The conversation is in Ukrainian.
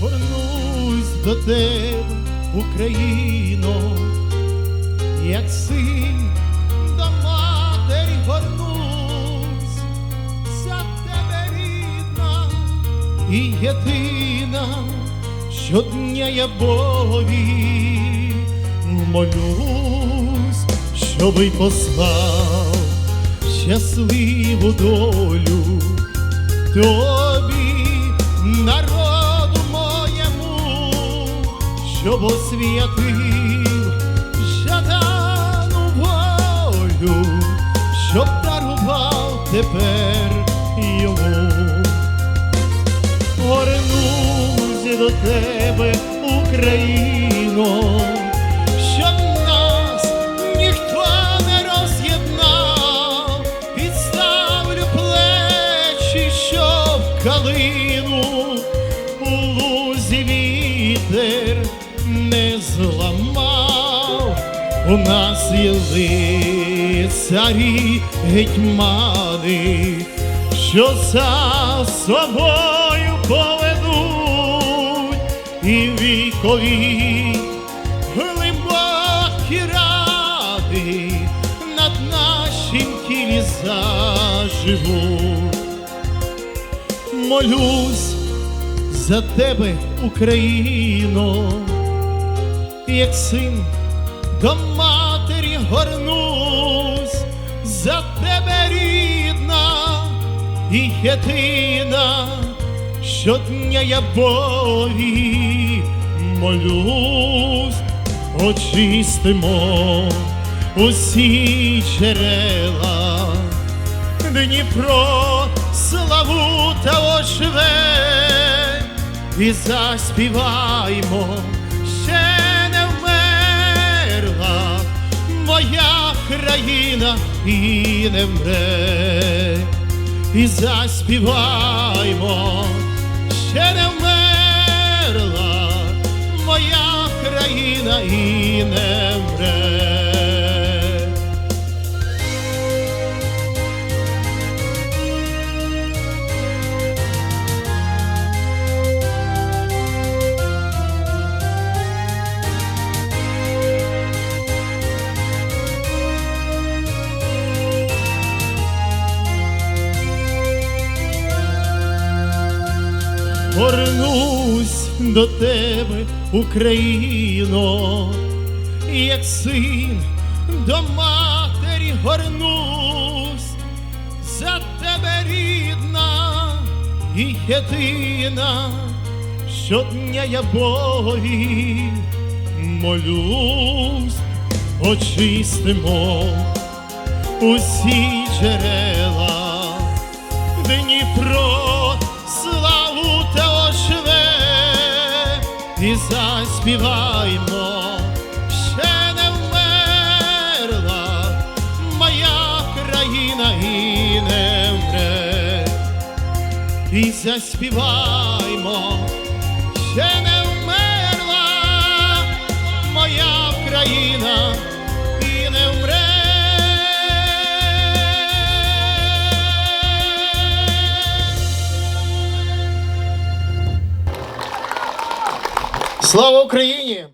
Горнусь до тебе, Україно, як син до матері горнусь, за тебе рідна і єдина, щодня я Богові молюсь, щоби послав щасливу долю щоб освятив жадану волю, щоб дарував тепер йому. Горнусь до тебе, Україно, щоб нас ніхто не роз'єднав, підставлю плечі, щоб калину у лузі вітер У нас є лицарі гетьмани, що за собою поведуть і вікові глибокі ради над нашим тілі заживуть. Молюсь за тебе, Україно, як син до матері горнусь, за тебе рідна і єдина, щодня я Богові молюсь, очистимо усі джерела. Дніпро славу та оживе, і заспіваймо, ще моя країна і не вмре, і заспіваймо, ще не Горнусь до тебе, Україно, як син до матері горнусь, за тебе рідна і єдина, щодня я Богові молюсь, очистимо усі джерела. Дніпро заспіваймо, ще не вмерла моя країна і не вмре, і заспіваймо, ще не вмерла моя країна Слава Україні!